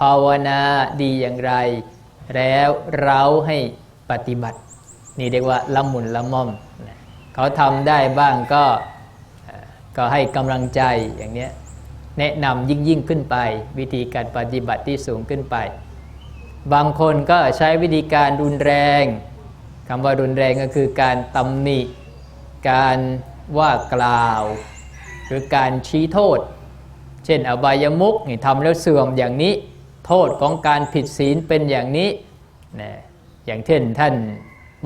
ภาวนาดีอย่างไร แล้วเราให้ปฏิบัติ นี่เรียกว่าละมุนละม่อม เขาทำได้บ้างก็ก็ให้กำลังใจอย่างเนี้ยแนะนำยิ่งยิ่งขึ้นไป วิธีการปฏิบัติที่สูงขึ้นไป บางคนก็ใช้วิธีการรุนแรงคำว่ารุนแรงก็คือการตำหนิ การว่ากล่าว หรือการชี้โทษ เช่นอบายมุกนี่ทำแล้วเสื่อมอย่างนี้ โทษของการผิดศีลเป็นอย่างนี้นะอย่างเช่นท่าน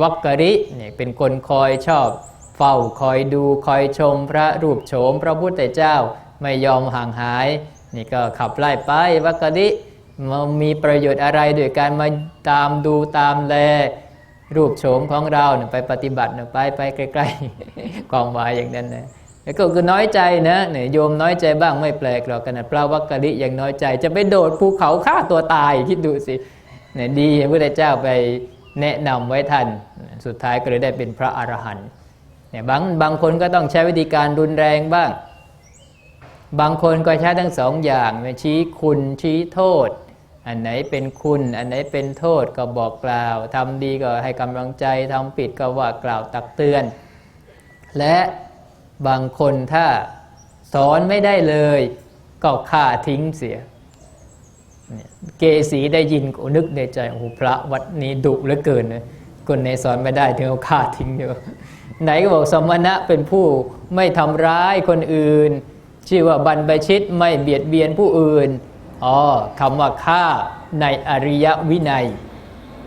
วักกริเนี่ยเป็นคนคอยชอบเฝ้าคอยดูคอยชมพระรูปโฉมพระพุทธเจ้าไม่ยอมห่างหาย นี่ก็ขับไล่ไปวักกริมันมีประโยชน์อะไรโดยการมาตามดูตามแลรูปโฉมของเราเนี่ยไปปฏิบัติไปไปใกล้ๆกองวายอย่างนั้นนะ แล้วก็คือน้อยใจนะเนี่ยโยมน้อยใจบ้างไม่แปลกหรอกขนาดพระวักกะลิยังน้อยใจ จะไปโดดภูเขาฆ่าตัวตายคิดดูสิเนี่ยดีพระพุทธเจ้าไปแนะนำไว้ทันสุดท้ายก็เลยได้เป็นพระอรหันต์เนี่ยบางบางคนก็ต้องใช้วิธีการรุนแรงบ้าง บางคนก็ใช้ทั้งสองอย่างเนี่ยชี้คุณชี้โทษ อันไหนเป็นคุณ อันไหนเป็นโทษก็บอกกล่าวทำดีก็ให้กำลังใจทำผิดก็ว่ากล่าวตักเตือน และ บางคนถ้าสอนไม่ได้เลย ก็ฆ่าทิ้งเสีย เกสีได้ยินก็นึกในใจโอ้โหพระวัดนี้ดุเหลือเกินนะคนไหนสอนไม่ได้ถึงเอาฆ่าทิ้งเดียวไหนก็บอกสมณะเป็นผู้ไม่ทำร้ายคนอื่น ชื่อว่าบรรพชิตไม่เบียดเบียนผู้อื่นอ๋อคำว่าฆ่าในอริยวินัย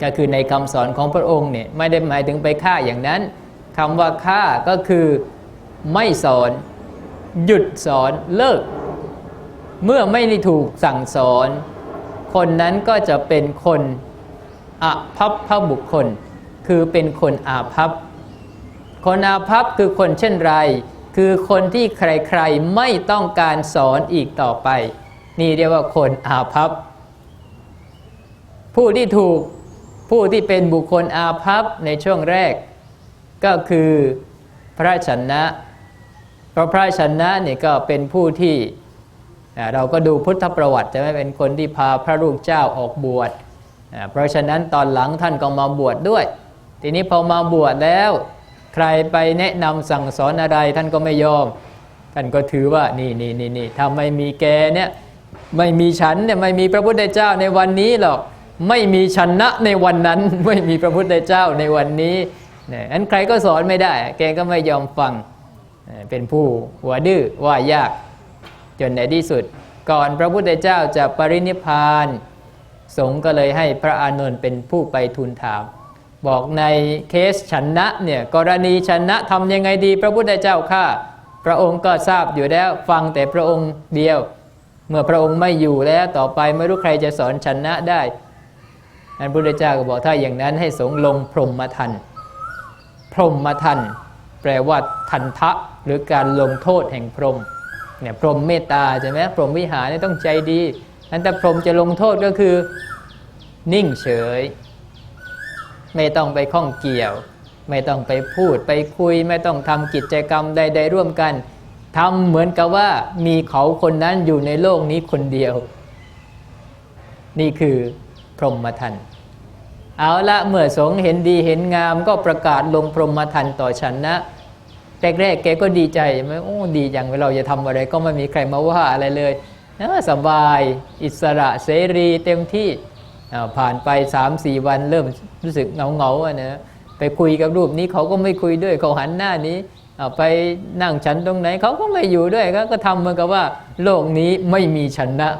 ก็คือในคำสอนของพระองค์เนี่ยไม่ได้หมายถึงไปฆ่าอย่างนั้นคำว่าฆ่าก็คือ ไม่สอน หยุดสอนเลิก เมื่อไม่ได้ถูกสั่งสอน คนนั้นก็จะเป็นคนอาภัพพบุคคล คือเป็นคนอาภัพคนอาภัพคือคนเช่นไร คือคนที่ใครๆไม่ต้องการสอนอีกต่อไป นี่เรียกว่าคนอาภัพผู้ที่ถูกผู้ที่เป็นบุคคลอาภัพในช่วงแรก ก็คือพระชนะ เพราะพระชนะเนี่ยก็เป็นผู้ที่เราก็ดูพุทธประวัติจะไม่เป็นคนที่พาพระลูกเจ้าออกบวช เพราะฉะนั้นตอนหลังท่านก็มาบวชดด้วย ทีนี้พอมาบวชแล้ว ใครไปแนะนำสั่งสอนอะไรท่านก็ไม่ยอม ท่านก็ถือว่านี่นี่นี่นี่ถ้าไม่มีแกเนี่ยไม่มีฉันเนี่ยไม่มีพระพุทธเจ้าในวันนี้หรอกไม่มีชนะในวันนั้นไม่มีพระพุทธเจ้าในวันนี้เนี่ยอันใครก็สอนไม่ได้ แกก็ไม่ยอมฟัง เป็นผู้หัวดื้อว่ายากจนในที่สุด ก่อนพระพุทธเจ้าจะปรินิพพาน สงก็เลยให้พระอานนท์เป็นผู้ไปทูลถาม บอกในเคสชนะเนี่ยกรณีชนะทำยังไงดีพระพุทธเจ้าข้าพระองค์ก็ทราบอยู่แล้วฟังแต่พระองค์เดียว เมื่อพระองค์ไม่อยู่แล้วต่อไปไม่รู้ใครจะสอนชนะได้นั้นพระพุทธเจ้าก็บอกถ้าอย่างนั้นให้สงลงพรหมทันพรหมทันแปลว่าทันทะ หรือการลงโทษแห่งพรหมเนี่ยพรหมเมตตาใช่ไหมพรหมวิหารเนี่ยต้องใจดีนั้นแต่พรหมจะลงโทษก็คือนิ่งเฉย ไม่ต้องไปข้องเกี่ยว ไม่ต้องไปพูดไปคุย ไม่ต้องทำกิจกรรมใด ๆ ร่วมกันทำเหมือนกับว่ามีเขาคนนั้นอยู่ในโลกนี้คนเดียว นี่คือพรหมทันเอาละเมื่อสงเห็นดีเห็นงามก็ประกาศลงพรหมทันต่อฉันนะ แรกๆแกก็ดีใจไหมโอ้ดีจังเราจะทำอะไรก็ไม่มีใครมาว่าอะไรเลยนะสบายอิสระเสรีเต็มที่อ่าผ่านไป 3-4 วันเริ่มรู้สึกเหงาเงาๆอะนะไปคุยกับรูปนี้เขาก็ไม่คุยด้วยเขาหันหน้านี้เอาไปนั่งฉันตรงไหนเขาก็ไม่อยู่ด้วยก็ก็ทำเหมือนกับว่า โลกนี้ไม่มีฉันนะ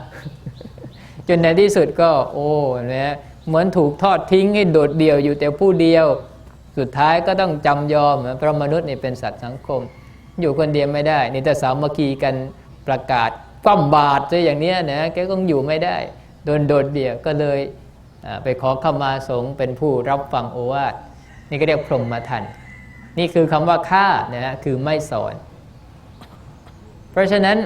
จนในที่สุดก็ โอ้นะเหมือนถูกทอดทิ้งให้โดดเดี่ยวอยู่แต่ผู้เดียว สุดท้ายก็ต้องจำยอมเพราะมนุษย์นี่เป็นสัตว์สังคม อยู่คนเดียวไม่ได้นี่ถ้าสามัคคีกันประกาศคว่ำบาตรจะอย่างเนี้ยนะแกก็อยู่ไม่ได้โดนโดดเดี่ยวก็เลยไปขอขมาสงฆ์เป็นผู้รับฟังโอวาทนี่ก็เรียกพรหมทันนี่คือคำว่าฆ่านะฮะคือไม่สอน เพราะฉะนั้น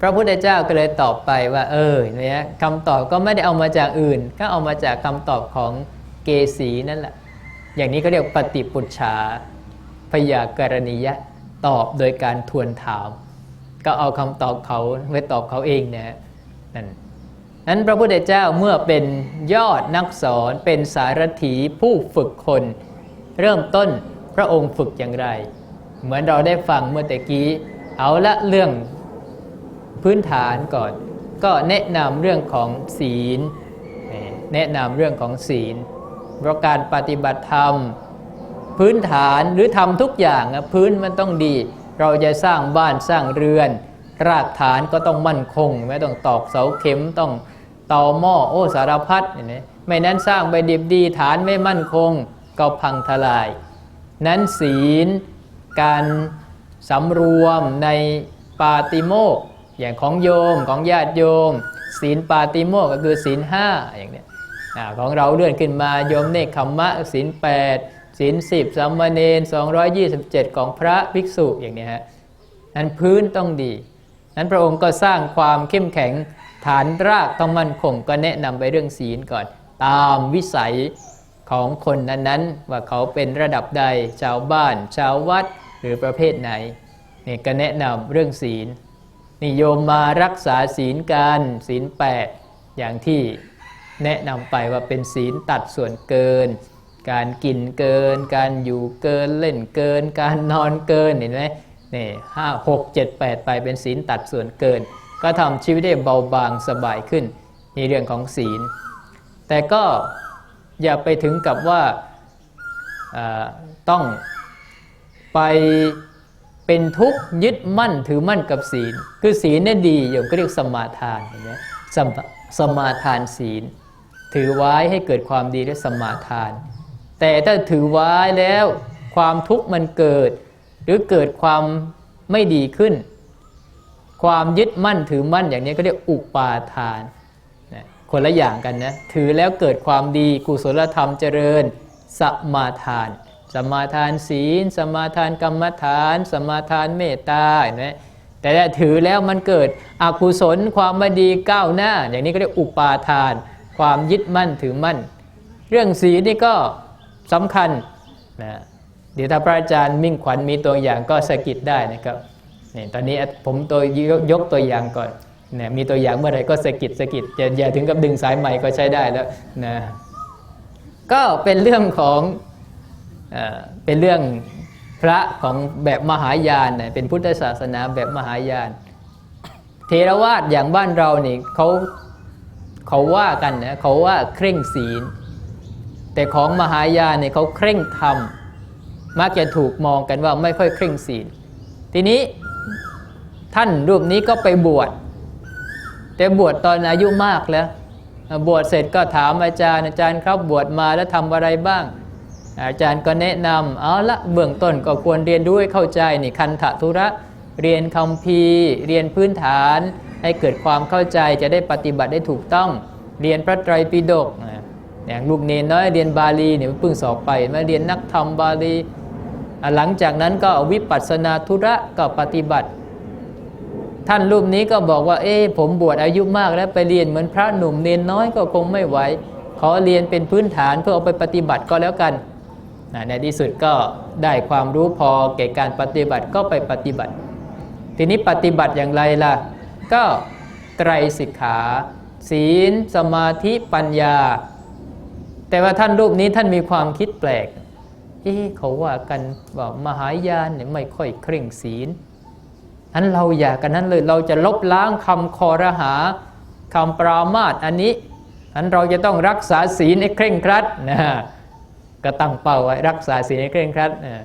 พระพุทธเจ้าก็เลยตอบไปว่า เออเนี่ยคำตอบก็ไม่ได้เอามาจากอื่น ก็เอามาจากคำตอบของเกสีนั่นแหละ อย่างนี้ก็เรียกปฏิปุจฉาพยากรณียะตอบโดยการทวนถาม ก็เอาคำตอบเขาไว้ตอบเขาเองนะนั่นนั้นพระพุทธเจ้าเมื่อเป็นยอดนักสอนเป็นสารถีผู้ฝึกคน เริ่มต้นพระองค์ฝึกอย่างไร เหมือนเราได้ฟังเมื่อตะกี้ เอาละเรื่องพื้นฐานก่อน ก็แนะนำเรื่องของศีล แนะนำเรื่องของศีล เพราะการปฏิบัติธรรม พื้นฐานหรือทำทุกอย่างพื้นมันต้องดี เราจะสร้างบ้านสร้างเรือน รากฐานก็ต้องมั่นคง ไม่ต้องตอกเสาเข็มต้องต่อหม้อโอ้สารพัดเห็นไหมไม่นั้นสร้างไปดิบดีฐานไม่มั่นคงก็พังทลาย นั้นศีลการสำรวมในปาติโมกอย่างของโยมของญาติโยม ศีลปาติโมกก็คือศีลห้าอย่างเนี้ย ของเราเลื่อนขึ้นมาโยมเนคขมมะศีลแปดศีลสิบสามเณร227ของพระภิกษุอย่างนี้ฮะนั้นพื้นต้องดี นั้นพระองค์ก็สร้างความเข้มแข็งฐานรากต้องมั่นคงก็แนะนำไปเรื่องศีลก่อน ตามวิสัยของคนนั้นๆ ว่าเขาเป็นระดับใดชาวบ้าน ชาววัดหรือประเภทไหนนี่ก็แนะนำเรื่องศีลนิโยมมารักษาศีลการศีลแปดอย่างที่ แนะนำไปว่าเป็นศีลตัดส่วนเกิน การกินเกิน การอยู่เกินเล่นเกิน การนอนเกินเห็นไหมนี่ห้าหกเจ็ดแปดไปเป็นศีลตัดส่วนเกิน ก็ทำชีวิตได้เบาบางสบายขึ้นในเรื่องของศีล แต่ก็อย่าไปถึงกับว่าต้องไปเป็นทุกข์ยึดมั่นถือมั่นกับศีล คือศีลเนี่ยดีโยมก็เรียกสมาทานเห็นไหมสมสมาทานศีล ถือไว้ให้เกิดความดีและสมาทาน แต่ถ้าถือไว้แล้วความทุกข์มันเกิด หรือเกิดความไม่ดีขึ้น ความยึดมั่นถือมั่นอย่างนี้ก็เรียกอุปาทานนะคนละอย่างกันนะถือแล้วเกิดความดีกุศลธรรมเจริญสมาทาน สมาทานศีล สมาทานกรรมฐาน สมาทานเมตตาเห็นไหมแต่ถ้าถือแล้วมันเกิดอกุศลความไม่ดีก้าวหน้า อย่างนี้ก็เรียกอุปาทาน ความยึดมั่นถือมั่น เรื่องศีนี่ก็สำคัญนะเดี๋ยวถ้าพระอาจารย์มิ่งขวัญมีตัวอย่างก็สะกิดได้นะครับนี่ตอนนี้ผมตัวยกยกตัวอย่างก่อนเนี่ยมีตัวอย่างเมื่อไหร่ก็สะกิดสะกิดอย่าอย่าถึงกับดึงสายใหม่ก็ใช้ได้แล้วนะก็เป็นเรื่องของเออเป็นเรื่องพระของแบบมหายานเป็นพุทธศาสนาแบบมหายาน เทรวาสอย่างบ้านเรานี่เขา เขาว่ากันนะเขาว่าเคร่งศีล แต่ของมหายานเนี่ยเขาเคร่งธรรมมักจะถูกมองกันว่าไม่ค่อยเคร่งศีล ทีนี้ท่านรูปนี้ก็ไปบวช แต่บวชตอนอายุมากแล้ว บวชเสร็จก็ถามอาจารย์อาจารย์ครับบวชมาแล้วทำอะไรบ้าง อาจารย์ก็แนะนำเอาละเบื้องต้นก็ควรเรียนรู้ให้เข้าใจนี่คันธทุระเรียนคำพีเรียนพื้นฐาน ให้เกิดความเข้าใจจะได้ปฏิบัติได้ถูกต้องเรียนพระไตรปิฎกนะอย่างลูกเนนน้อยเรียนบาลีเนี่ยเพิ่งสอบไปมาเรียนนักธรรมบาลีหลังจากนั้นก็วิปัสสนาธุระก็ปฏิบัติ ท่านรูปนี้ก็บอกว่า เอ๊ผมบวชอายุมากแล้วไปเรียนเหมือนพระหนุ่มเนนน้อยก็คงไม่ไหวขอเรียนเป็นพื้นฐานเพื่อเอาไปปฏิบัติก็แล้วกันในที่สุดก็ได้ความรู้พอแก่การปฏิบัติก็ไปปฏิบัติ ทีนี้ปฏิบัติอย่างไรล่ะ ก็ไตรสิกขา ศีลสมาธิปัญญา แต่ว่าท่านรูปนี้ท่านมีความคิดแปลกเอ๊เขาว่ากันว่ามหายานเนี่ยไม่ค่อยเคร่งศีลอันเราอยากกันนั้นเลยเราจะลบล้างคำคอรหาคำปรามาสอันนี้อันเราจะต้องรักษาศีลให้เคร่งครัดนะก็ตั้งเป้าไว้รักษาศีลให้เคร่งครัดนะ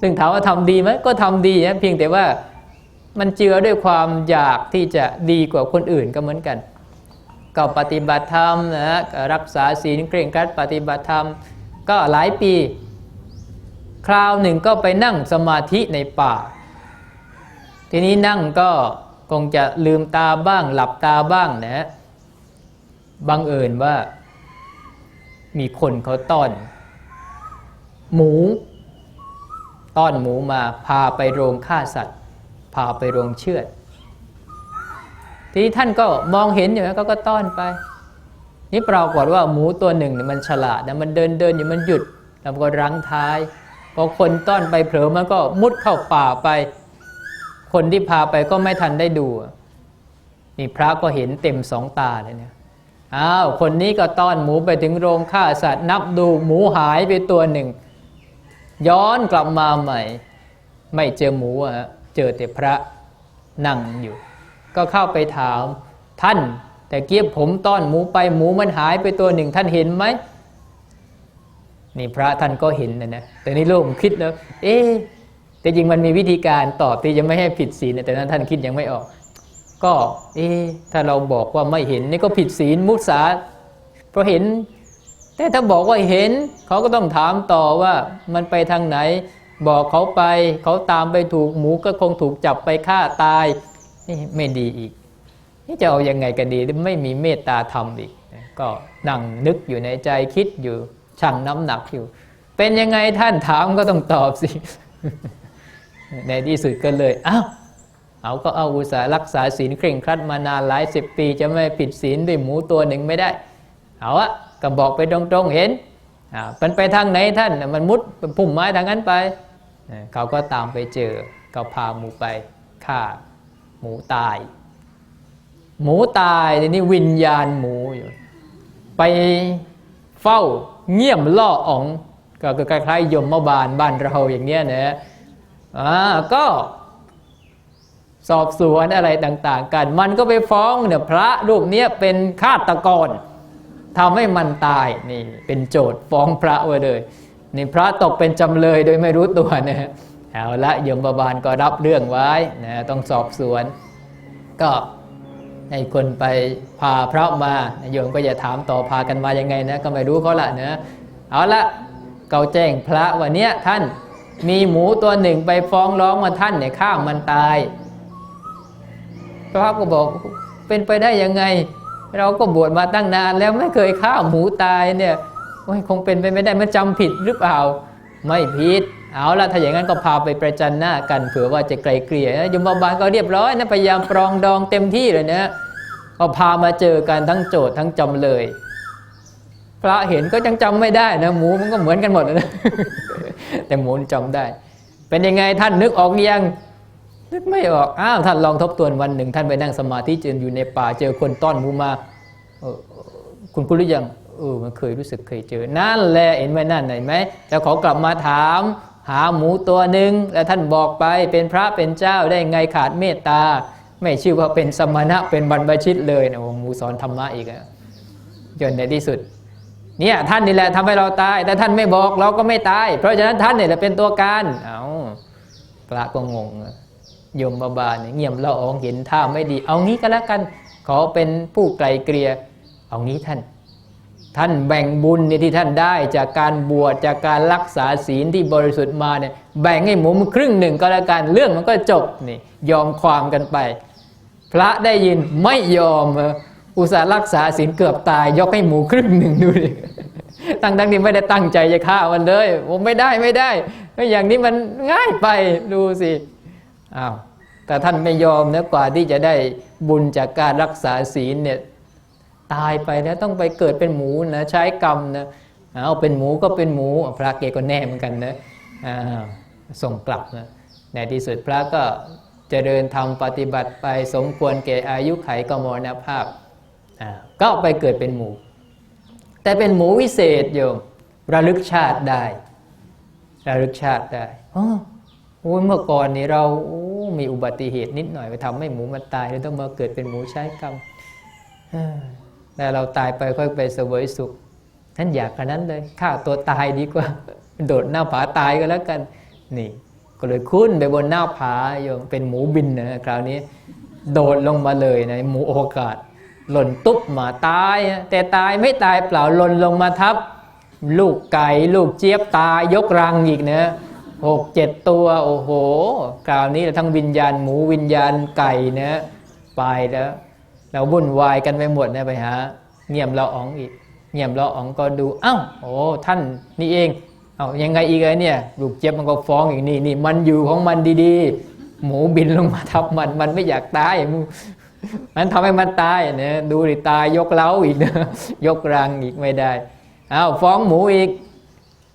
ซึ่งถามว่าทำดีไหมก็ทำดีนะเพียงแต่ว่า มันเจือด้วยความอยากที่จะดีกว่าคนอื่นก็เหมือนกัน ก็ปฏิบัติธรรมนะรักษาศีลเคร่งครัดปฏิบัติธรรมก็หลายปี คราวหนึ่งก็ไปนั่งสมาธิในป่า ทีนี้นั่งก็คงจะลืมตาบ้างหลับตาบ้างนะบังเอิญว่า มีคนเขาต้อน หมู ต้อนหมูมาพาไปโรงฆ่าสัตว์ พาไปโรงเชือด ทีนี้ท่านก็มองเห็นอยู่นะก็ก็ต้อนไป นี่ปรากฏว่าหมูตัวหนึ่งเนี่ยมันฉลาดนะมันเดินเดินอยู่มันหยุด แล้วก็รั้งท้าย พอคนต้อนไปเผลอมันก็มุดเข้าป่าไป คนที่พาไปก็ไม่ทันได้ดูนี่พระก็เห็นเต็มสองตาเลยเนี่ยอ้าวคนนี้ก็ต้อนหมูไปถึงโรงฆ่าสัตว์นับดูหมูหายไปตัวหนึ่ง ย้อนกลับมาใหม่ ไม่เจอหมูอะฮะ เจอแต่พระนั่งอยู่ ก็เข้าไปถามท่านแต่เกียบผมต้อนหมูไปหมูมันหายไปตัวหนึ่งท่านเห็นไหมนี่พระท่านก็เห็นนะนะแต่นี่โลกคิดแล้ว เอ๊แต่จริงมันมีวิธีการตอบที่จะไม่ให้ผิดศีลนะแต่นั้นท่านคิดยังไม่ออก ก็ เอ๊ถ้าเราบอกว่าไม่เห็นนี่ก็ผิดศีลมุสาเพราะเห็น แต่ถ้าบอกว่าเห็นเขาก็ต้องถามต่อว่ามันไปทางไหน บอกเขาไปเขาตามไปถูกหมูก็คงถูกจับไปฆ่าตายนี่ไม่ดีอีก นี่จะเอายังไงกันดีไม่มีเมตตาธรรมอีก ก็นั่งนึกอยู่ในใจคิดอยู่ชั่งน้ำหนักอยู่ เป็นยังไงท่านถามก็ต้องตอบสิ ในที่สุดก็เลยอ้าวเอาก็เอาอุตสาหรักษาศีลเคร่งครัดมานานหลายสิบปี จะไม่ผิดศีลด้วยหมูตัวหนึ่งไม่ได้ เอาอะก็บอกไปตรงๆเห็นอ่ามันไปทางไหนท่านมันมุดพุ่มไม้ทางนั้นไป เขาก็ตามไปเจอก็พาหมูไปฆ่าหมูตาย หมูตายทีนี้วิญญาณหมูอยู่ไปเฝ้าเงี่ยมล่ออ๋องก็คล้ายๆยมมาบาลบ้านเราอย่างเนี้ยนะอ่าก็สอบสวนอะไรต่างๆ กัน มันก็ไปฟ้องเนี่ยพระรูปเนี้ยเป็นฆาตกรทำให้มันตายนี่เป็นโจทย์ฟ้องพระไว้เลย นี่พระตกเป็นจำเลยโดยไม่รู้ตัวนะฮะเอาละยมบาลก็รับเรื่องไว้นะต้องสอบสวน ก็ให้คนไปพาพระมาโยมก็อย่าถามต่อพากันมายังไงนะก็ไม่รู้เขาละเนะเอาละเขาแจ้งพระวันเนี้ยท่านมีหมูตัวหนึ่งไปฟ้องร้องว่าท่านเนี่ยฆ่ามันตาย พระก็บอกเป็นไปได้ยังไง เราก็บวชมาตั้งนานแล้วไม่เคยฆ่าหมูตายเนี่ย คงเป็นไปไม่ได้มันจำผิดหรือเปล่า ไม่ผิด เอาละถ้าอย่างนั้นก็พาไปประจันหน้ากันเผื่อว่าจะไกลเกลี่ยยมบาลก็เรียบร้อยนะพยายามปรองดองเต็มที่เลยนะก็พามาเจอกันทั้งโจทย์ทั้งจำเลย พระเห็นก็ยังจำไม่ได้นะหมูมันก็เหมือนกันหมดนะแต่หมูจำได้ เป็นยังไงท่านนึกออกยังนึกไม่ออกอ้าวท่านลองทบทวนวันหนึ่ง ท่านไปนั่งสมาธิเจนอยู่ในป่าเจอคนต้อนหมูมาคุณคุณรู้ยัง เออมันเคยรู้สึกเคยเจอ นั่นแหละเห็นไหมนั่นเห็นไหมแล้วเขากลับมาถาม หาหมูตัวหนึ่งแล้วท่านบอกไปเป็นพระเป็นเจ้าได้ไงขาดเมตตา ไม่ชื่อว่าเป็นสมณะเป็นบรรพชิตเลยนะโอ้หมูสอนธรรมะอีกอะจนในที่สุดเนี่ยท่านนี่แหละทำให้เราตาย แต่ท่านไม่บอกเราก็ไม่ตาย เพราะฉะนั้นท่านเนี่ยแหละเป็นตัวการเอาพระก็งงโยมบาบาเนี่ยเงียบละอองเห็นท่าไม่ดี เอางี้ก็แล้วกันขอเป็นผู้ไกลเกลียเอางี้ท่าน ท่านแบ่งบุญเนี่ยที่ท่านได้จากการบวชจากการรักษาศีลที่บริสุทธิ์มาเนี่ยแบ่งให้หมูมครึ่งหนึ่งก็แล้วกันเรื่องมันก็จบนี่ยอมความกันไป พระได้ยินไม่ยอมอุตส่าห์รักษาศีลเกือบตาย ยกให้หมูครึ่งหนึ่งดูดิตั้งทั้งที่ไม่ได้ตั้งใจจะฆ่ามันเลยผมไม่ได้ไม่ได้อย่างนี้มันง่ายไปดูสิอ้าวแต่ท่านไม่ยอมนะกว่าที่จะได้บุญจากการรักษาศีลเนี่ย ตายไปแล้วต้องไปเกิดเป็นหมูนะใช้กรรมนะเอาเป็นหมูก็เป็นหมูพระเกก็แน่เหมือนกันนะส่งกลับนะในที่สุดพระก็เจริญธรรมปฏิบัติไปสมควรแก่อายุไขก็มรณภาพก็ไปเกิดเป็นหมู แต่เป็นหมูวิเศษโยมระลึกชาติได้ ระลึกชาติได้โอ้ยเมื่อก่อนนี้เรามีอุบัติเหตุนิดหน่อยไปทำให้หมูมันตายแล้วต้องมาเกิดเป็นหมูใช้กรรม เอ้อแต่เราตายไปค่อยไปเสวยสุขท่านอยากขนาดนั้นเลยฆ่าตัวตายดีกว่า โดดหน้าผาตายก็แล้วกันนี่ก็เลยขึ้นไปบนหน้าผาโยมเป็นหมูบินนะคราวนี้ โดดลงมาเลยนะหมูโอกาส หล่นตุ๊บมาตายแต่ตายไม่ตายเปล่าหล่นลงมาทับ ลูกไก่ลูกเจี๊ยบตายยกรังอีกนะหกเจ็ดตัวโอ้โหคราวนี้ทั้งวิญญาณหมูวิญญาณไก่นะไปแล้ว เราวุ่นวายกันไปหมดนะไปหาเงียบเราอ๋องอีกเงียบเราอ๋องก็ดูอ้าวโอ้ท่านนี่เองเอายังไงอีกไอ้เนี่ยลูกเจี๊ยบมันก็ฟ้องอย่างนี้นี่มันอยู่ของมันดีๆ หมูบินลงมาทับมันมันไม่อยากตายมมันทำให้มันตายเนี่ยดูดิตายยกเล้าอีกนะยกรังอีกไม่ได้เอาฟ้องหมูอีก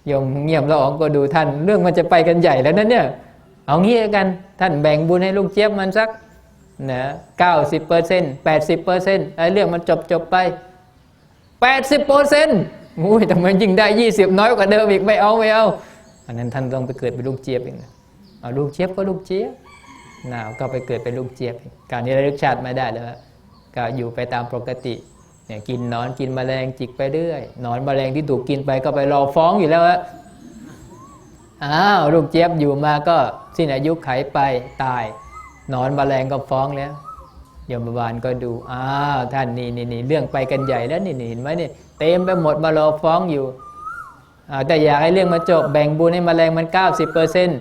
ยมเงียบแล้วอ๋องก็ดูท่าน เรื่องมันจะไปกันใหญ่แล้วนะเนี่ย เอางี้กันท่านแบ่งบุญให้ลูกเจี๊ยบมันสัก นะเก้าสิบเปอร์เซ็นต์แปดสิบเปอร์เซ็นต์ไอ้เรื่องมันจบจบไป80เปอร์เซ็นต์อุ้ยทำไมยิ่งได้20น้อยกว่าเดิมอีกไม่เอาไม่เอาอันนั้นท่านต้องไปเกิดเป็นลูกเจี๊ยบเองนะเอาลูกเจี๊ยบก็ลูกเจี๊ยบหนาวก็ไปเกิดเป็นลูกเจี๊ยบอีกการนี้ระลึกชาติไม่ได้แล้วก็อยู่ไปตามปกติเนี่ยกินนอนกินแมลงจิกไปเรื่อยนอนแมลงที่ถูกกินไปก็ไปรอฟ้องอยู่แล้วอะอ้าวลูกเจี๊ยบอยู่มาก็สิ้นอายุไขไปตาย นอนมาแมลงก็ฟ้องแล้วยมบาลก็ดูอ้าวท่านนี่นี่นี่เรื่องไปกันใหญ่แล้วนี่นี่เห็นไหมนี่เต็มไปหมดมารอฟ้องอยู่แต่อยากให้เรื่องมาจบแบ่งบุญให้มแมลงมัน 90เปอร์เซ็นต์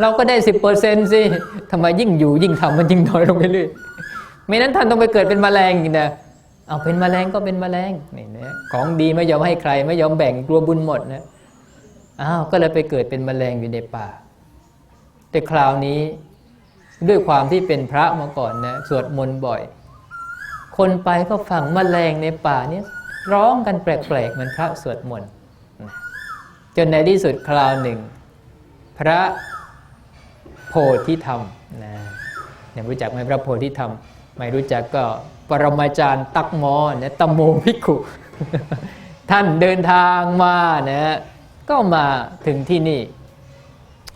เราก็ได้ 10เปอร์เซ็นต์สิทำไมยิ่งอยู่ยิ่งทำมันยิ่งน้อยลงไปเรื่อยไม่นั้นท่านต้องไปเกิดเป็นแมลงนะเอาเป็นมแมลงก็เป็นมแมลงนี่นะของดีไม่ยอมให้ใคร ไม่ยอมแบ่งกลัวบุญหมดนะอ้าวก็เลยไปเกิดเป็นมแมลงอยู่ในป่า แต่คราวนี้ ด้วยความที่เป็นพระมาก่อนนะสวดมนต์บ่อย คนไปก็ฟังแมลงในป่านี้ร้องกันแปลกๆเหมือนพระสวดมนต์จนในที่สุดคราวหนึ่ง พระโพธิธรรมนะเนี่ยรู้จักไหมพระโพธิธรรม ไม่รู้จักก็ปรมาจารย์ตักมอนะตมโมภิกขุ ท่านเดินทางมานะก็มาถึงที่นี่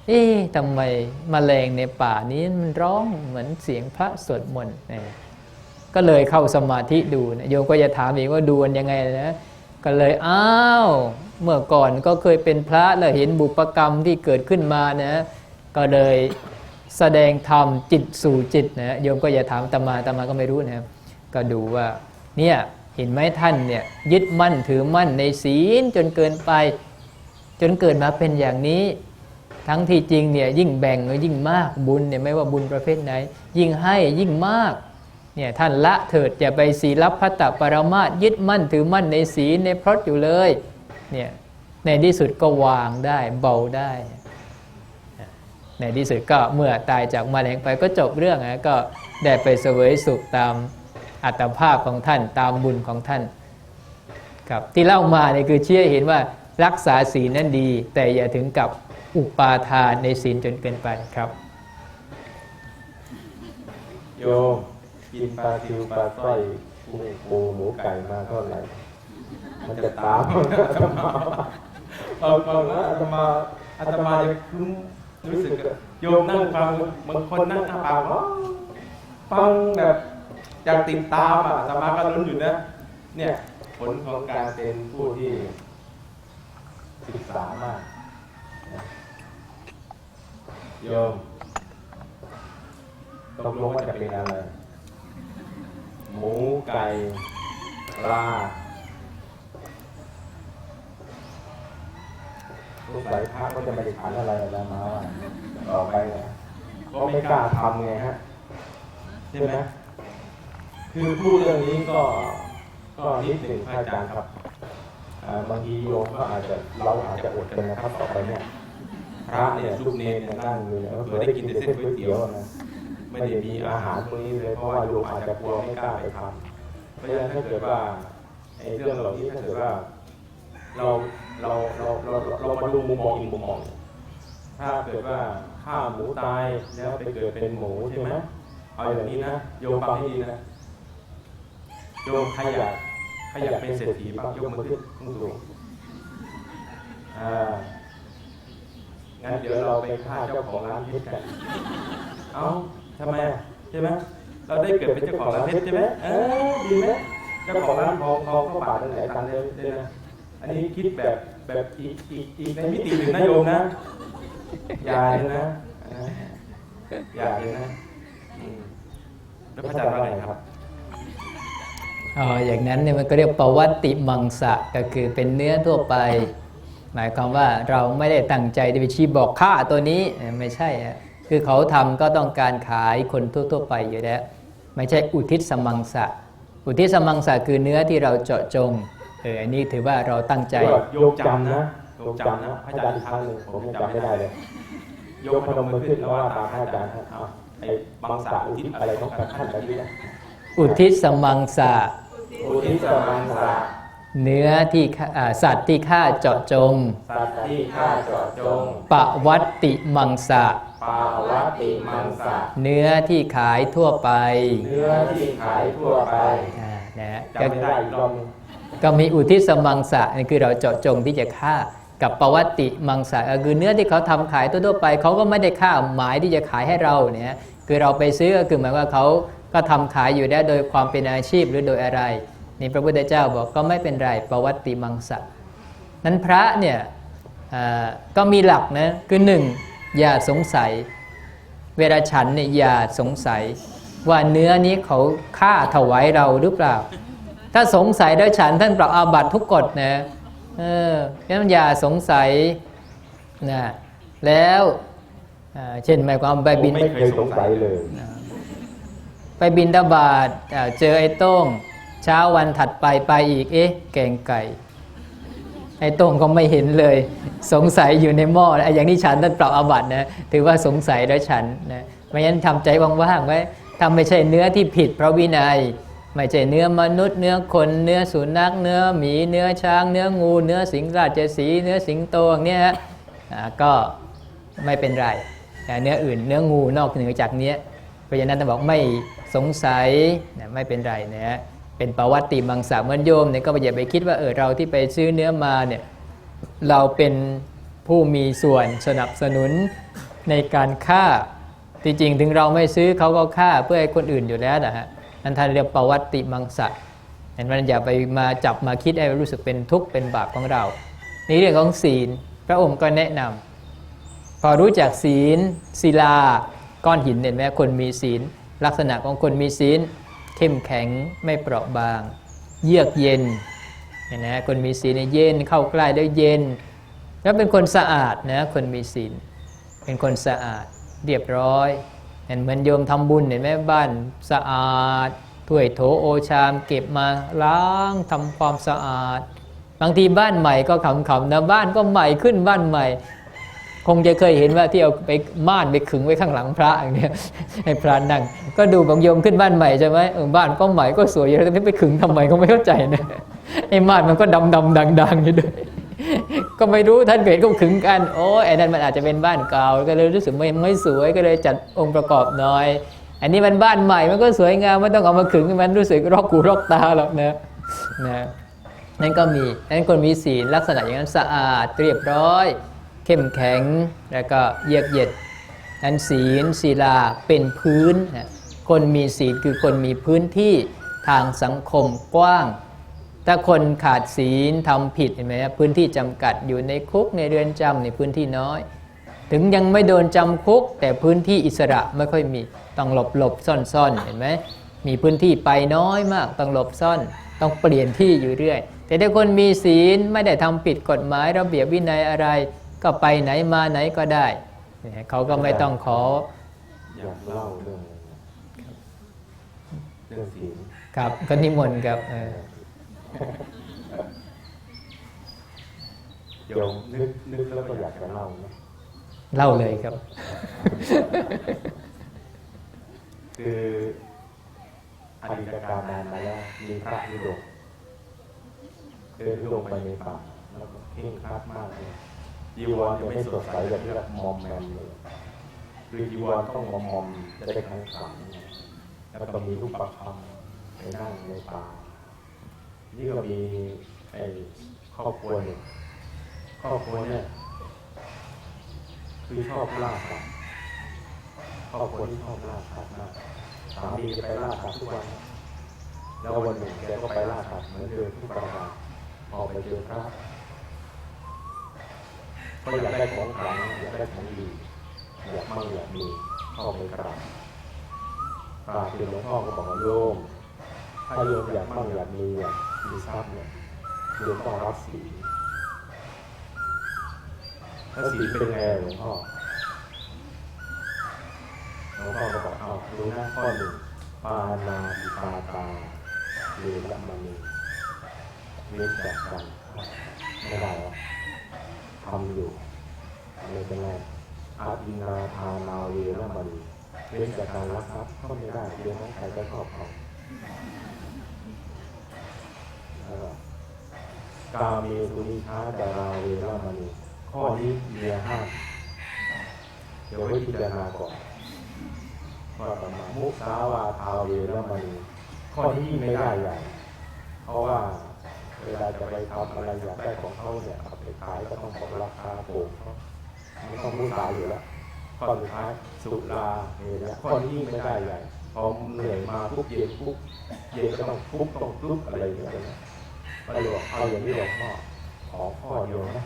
เอ๊ะทำไมมแมลงในป่านี้มันร้องเหมือนเสียงพระสวดมนต์นก็เลยเข้าสมาธิดูนะโยมก็จะถามอีกว่าดูมันยังไงนะก็เลยอ้าวเมื่อก่อนก็เคยเป็นพระแล้วเห็นบุปกรรมที่เกิดขึ้นมานะก็เลยแสดงธรรมจิตสู่จิตนะโยมก็อย่าถามตมาตมาก็ไม่รู้นะครับก็ดูว่าเนี่ยเห็นไหมท่านเนี่ยยึดมั่นถือมั่นในศีลจนเกินไป จนเกิดมาเป็นอย่างนี้ ทั้งที่จริงเนี่ยยิ่งแบ่งก็ยิ่งมากบุญเนี่ยไม่ว่าบุญประเภทไหน ยิ่งให้ยิ่งมากเนี่ยท่านละเถิดอย่าไปศีลพัตตปรมาตยึดมั่นถือมั่นในศีลในพรตอยู่เลยเนี่ยในที่สุดก็วางได้เบาได้ ในที่สุดก็เมื่อตายจากมาแรงไปก็จบเรื่องนะก็ได้ไปเสวยสุขตามอัตภาพของท่านตามบุญของท่านครับที่เล่ามาเนี่ยคือเชื่อเห็นว่ารักษาศีลนั้นดี แต่อย่าถึงกับ อุปาทานในศีลจนเกินไปครับ โยมกินปลาซิวปลาสร้อยกุ้งปูหมูไก่มาเท่าไหร่ มันจะตามอาตมาเอาเอาละอาตมาอาตมาจะคุ้มรู้สึกอะโยมนั่งฟังบางคนนั่งอ้าปากว่าฟังแบบอยากติดตามอะอาตมาก็ลุ้นอยู่นะ เนี่ย ผลของการเป็นผู้ที่ศึกษามาก โยมตกลงว่าจะเป็นอะไร หมูไก่ปลาลูกไหลพระก็จะไม่ได้ฉันอะไรแล้วมาต่อไปเนี่ยก็ไม่กล้าทำไงฮะใช่ไหมคือพูดเรื่องนี้ก็ก็นิดหนึ่งพระอาจารย์ครับบางทีโยมก็อาจจะเราอาจจะอดกันนะครับต่อไปเนี่ย พระเนี่ยลูกเนรเนี่ยนั่งอยู่เนี่ยก็เผื่อได้กินแต่เส้นก๋วยเตี๋ยวนะไม่ได้มีอาหารมื้อนี้เลยเพราะว่าโยมอาจจะกลัวไม่กล้าไปทำเพราะฉะนั้นถ้าเกิดว่าไอ้เรื่องเหล่านี้ถ้าเกิดว่า เราเราเราเราเรามาดูมุมมองอีกมุมมองถ้าเกิดว่าฆ่าหมูตายแล้วไปเกิดเป็นหมูใช่ไหมเอาอย่างนี้นะโยมฟังให้ดีนะโยมใครอยากใครอยากเป็นเศรษฐีบ้างยกมือขึ้นขึ้นสูงอ่า งั้นเดี๋ยวเราไปฆ่าเจ้าของร้านเพชรกัน เอ้าทำไมอะใช่ไหมเราได้เกิดเป็นเจ้าของร้านเพชรใช่ไหมเออดีไหมเจ้าของร้านทองเขาก็บาทตั้งหลายตังค์เลยเลยนะอันนี้คิดแบบแบบอีกอีกอีกในมิติหนึ่งนะโยมนะ อย่าเลยนะนะอย่าเลยนะอืมแล้วพระอาจารย์ว่าไงครับ อ๋ออย่างนั้นเนี่ยมันก็เรียกปวัตติมังสะก็คือเป็นเนื้อทั่วไป หมายความว่าเราไม่ได้ตั้งใจจะไปชี้บอกค่าตัวนี้เออไม่ใช่อะคือเขาทำก็ต้องการขายคนทั่ว ๆ ไปอยู่แล้ว ไม่ใช่อุทิศสมังสะ อุทิศสมังสะคือเนื้อที่เราเจาะจงเอออันนี้ถือว่าเราตั้งใจโยมจำนะโยมจำนะพระอาจารย์อีกครั้งหนึ่งผมยังจำไม่ได้เลยโยมพนมมือขึ้นแล้วว่าตามพระอาจารย์ฮะเอาไอ้บังสาอุทิศอะไรต้องการท่านแบบนี้นะอุทิศสมังสะอุทิศบังสา เนื้อที่ฆ่าอ่าสัตว์ที่ฆ่าเจาะจง สัตว์ที่ฆ่าเจาะจง ปวัตติมังสะปาวติมังสะ เนื้อที่ขายทั่วไป เนื้อที่ขายทั่วไปอ่านะฮะจำไม่ได้อีกรอบหนึงก็มีอุทิศมังสะนี่คือเราเจาะจงที่จะฆ่ากับปวัตติมังสะก็คือเนื้อที่เขาทำขายทั่วๆไปเขาก็ไม่ได้ฆ่าหมายที่จะขายให้เราเนี่ยคือเราไปซื้อก็คือหมายว่าเขาก็ทำขายอยู่ได้โดยความเป็นอาชีพหรือโดยอะไร นี่พระพุทธเจ้าบอกก็ไม่เป็นไรปวัตติมังสะนั้นพระเนี่ยเอ่อก็มีหลักนะคือหนึ่งอย่าสงสัย เวลาฉันเนี่ยอย่าสงสัย ว่าเนื้อนี้เขาฆ่าถวายเราหรือเปล่า ถ้าสงสัยแล้วฉันท่านปรับอาบัตทุกกฎนะเออเพราะฉะนั้นอย่าสงสัยนะแล้วเอ่อเช่นหมายความไปบินไม่เคยสงสัยเลย ไปบินทบาทอ่าเจอไอ้โต้ง เช้าวันถัดไปไปอีกเอ๊ะ แกงไก่ ไอ้ต้งก็ไม่เห็นเลย สงสัยอยู่ในหม้อนะอย่างนี้ฉันนั่นเปล่าอาบัตนะถือว่าสงสัยแล้วฉันนะไม่งั้นทำใจว่างๆไว้ทำไม่ใช่เนื้อที่ผิดเพราะวินัย ไม่ใช่เนื้อมนุษย์ เนื้อคนเนื้อสุนัขเนื้อหมีเนื้อช้าง เนื้องู เนื้อสิงห์ราชสีเนื้อสิงโตอย่างเนี้ยฮะก็ไม่เป็นไรแต่เนื้ออื่นเนื้องูนอกเหนือจากเนี้ยเพราะฉะนั้นท่านบอกไม่สงสัยไม่เป็นไรนะฮะ เป็นประวัติมังสาเหมือนโยมเนี่ยก็อย่าไปคิดว่าเออเราที่ไปซื้อเนื้อมาเนี่ยเราเป็นผู้มีส่วนสนับสนุนในการฆ่าที่จริงถึงเราไม่ซื้อเขาก็ฆ่าเพื่อให้คนอื่นอยู่แล้วนะฮะนั่นท่านเรียกประวัติมังสะเห็นมันอย่าไปมาจับมาคิดให้รู้สึกเป็นทุกข์เป็นบาปของเราในเรื่องของศีลพระองค์ก็แนะนำพอรู้จักศีลศิลาก้อนหินเห็นไหมคนมีศีล ลักษณะของคนมีศีล เข้มแข็งไม่เปราะบาง เยือกเย็นเห็นไหมคนมีศีลเนี่ยเย็นเข้าใกล้ได้เย็น แล้วเป็นคนสะอาดนะคนมีศีลเป็นคนสะอาดเรียบร้อยเห็นเหมือนโยมทำบุญเห็นไหมบ้านสะอาดถ้วยโถโอชามเก็บมาล้างทำความสะอาด บางทีบ้านใหม่ก็ขำๆนะบ้านก็ใหม่ขึ้นบ้านใหม่ คงจะเคยเห็นว่าที่เอาไปม่านไปขึงไว้ข้างหลังพระอย่างเนี้ยให้พระนั่ง ก็ดูบางโยมขึ้นบ้านใหม่ใช่ไหมเออบ้านก็ใหม่ก็สวยอยู่แล้วแต่ไม่ไปขึงทำไมก็ไม่เข้าใจนะไอ้ม่านมันก็ดำดำดังดังอยู่ด้วยก็ไม่รู้ท่านเห็นก็ขึงกันโอ้ไอ้นั่นมันอาจจะเป็นบ้านเก่าก็เลยรู้สึกไม่ไม่สวยก็เลยจัดองค์ประกอบหน่อย อันนี้มันบ้านใหม่มันก็สวยงามไม่ต้องเอามาขึงมันรู้สึกรอกหูรอกตาหรอกนะนะนั่นก็มีนั้นคนมีศีลลักษณะอย่างนั้นสะอาดเรียบร้อย เข้มแข็งแล้วก็เยือกเย็นนั้นศีลศีลาเป็นพื้นนะคนมีศีลคือคนมีพื้นที่ทางสังคมกว้าง ถ้าคนขาดศีลทำผิดเห็นไหมพื้นที่จำกัดอยู่ในคุกในเรือนจำในพื้นที่น้อย ถึงยังไม่โดนจำคุก แต่พื้นที่อิสระไม่ค่อยมีต้องหลบหลบซ่อนซ่อนเห็นไหมมีพื้นที่ไปน้อยมากต้องหลบซ่อน ต้องเปลี่ยนที่อยู่เรื่อย แต่ถ้าคนมีศีลไม่ได้ทำผิดกฎหมายระเบียบวินัยอะไร ก็ไปไหนมาไหนก็ได้เนี่ยเขาก็ไม่ต้องขออยากเล่าเรื่องเรื่องศีลครับก็นิมนต์ครับเออเดี๋ยวนึกนึกแล้วก็อยากจะเล่านะเล่าเลยครับ คืออดีตการนานมาแล้วมีพระนิดกเดินลงไปในป่าแล้วก็เข่งครัดมากเลย จีวรจะไม่สดใสแบบที่แบบมอมแมมเลยคือจีวรต้องมอมมอมจะได้แข็งขังแล้วก็มีรูปประคำไปนั่งในป่านี่ก็มีไอ้ครอบครัวหนึ่งครอบครัวเนี่ยคือชอบล่าสัตว์ครอบครัวที่ชอบล่าสัตว์มากสามีจะไปล่าสัตว์ทุกวันแล้ววันหนึ่งแกก็ไปล่าสัตว์เหมือนเดิมทุกประการออกไปเจอพระ ก็อยากได้ของขลังอยากได้ของดีอยากมั่งอยากมีเข้าไปกราบกราบเป็นหลวงพ่อก็บอกว่าโยมถ้าโยมอยากมั่งอยากมีอยากมีทรัพย์เนี่ยโยมต้องรับศีลแล้วศีลเป็นไงหลวงพ่อหลวงพ่อก็บอกเอารู้นะข้อหนึ่งปานาติปาตาเวรมณีเว้นจากกันไม่ได้หรอ ทำอยู่ไม่เป็นไรอาทินาทานาเวรมณีเว้นจากการรักทรัพย์ก็ไม่ได้เรียนของใครก็ครอบครองกาเมสุนิชาจาราเวรมณีข้อนี้เมียห้ามเดี๋ยวไว้พิจารณาก่อนข้อต่อมามุสาวาทาเวรมณีข้อนี้ไม่ได้ใหญ่เพราะว่า เวลาจะไปทำอะไรอยากได้ของเขาเนี่ยเอาไปขายก็ต้องบอกราคาโกเขาไม่ต้องพูดตายอยู่แล้วข้อสุดท้ายสุราเนี่ยข้อนี้ไม่ได้ใหญ่พอเหนื่อยมาปุ๊บเย็นปุ๊บเย็นก็ต้องปุ๊บต้องปุ๊บอะไรอย่างเงี้ยนะก็เลยบอกเอาอย่างนี้หลวงพ่อขอข้อเดียวนะ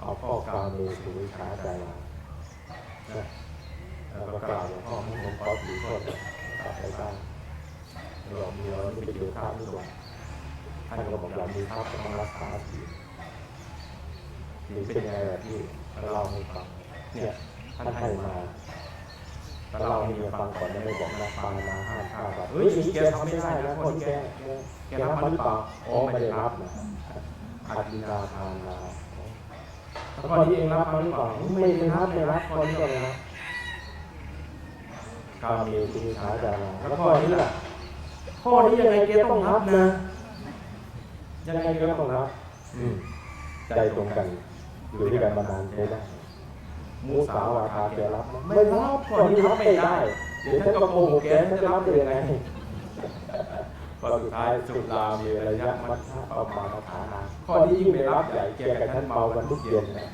เอาข้อกาเมสุวิชาใจเรานะแล้วก็กล่าวหลวงพ่อให้ผมขอถือข้อเดียวกลับไปบ้านเรามีเราไม่ไปอยู่ข้าวไม่หลวง ท่านก็บอกเรามีพระก็ต้องรักษาศีลศีลเป็นยังไงล่ะพี่เล่าให้ฟังเนี่ยท่านให้มาเล่าให้เมียฟังก่อนนะไม่บอกนะฟังมาห้ามฆ่าแบบเฮ้ยอย่างนี้แกทำไม่ได้นะคนแกแกรับมาหรือเปล่าอ๋อไม่ได้รับนะอัดดินาทานนาแล้วข้อนี้เองรับมาหรือเปล่าไม่ไม่รับไม่รับข้อนี้ก็ไม่รับกาเมสุมิชาจาราแล้วข้อนี้ล่ะข้อนี้ยังไงแกต้องรับนะ ยังไงก็ต้องรับอืมใจตรงกันอยู่ด้วยกันมานานใช้ได้มูสาวาทาแกรับไหมไม่รับข้อนี้รับไม่ได้ เดี๋ยวฉันก็โกหกแกฉันจะรับได้ยังไงข้อสุดท้ายสุดลามีระยะมัชฌะประมาณฐานาข้อนี้ยิ่งไม่รับใหญ่แกกับฉันเมากันทุกเย็นนะ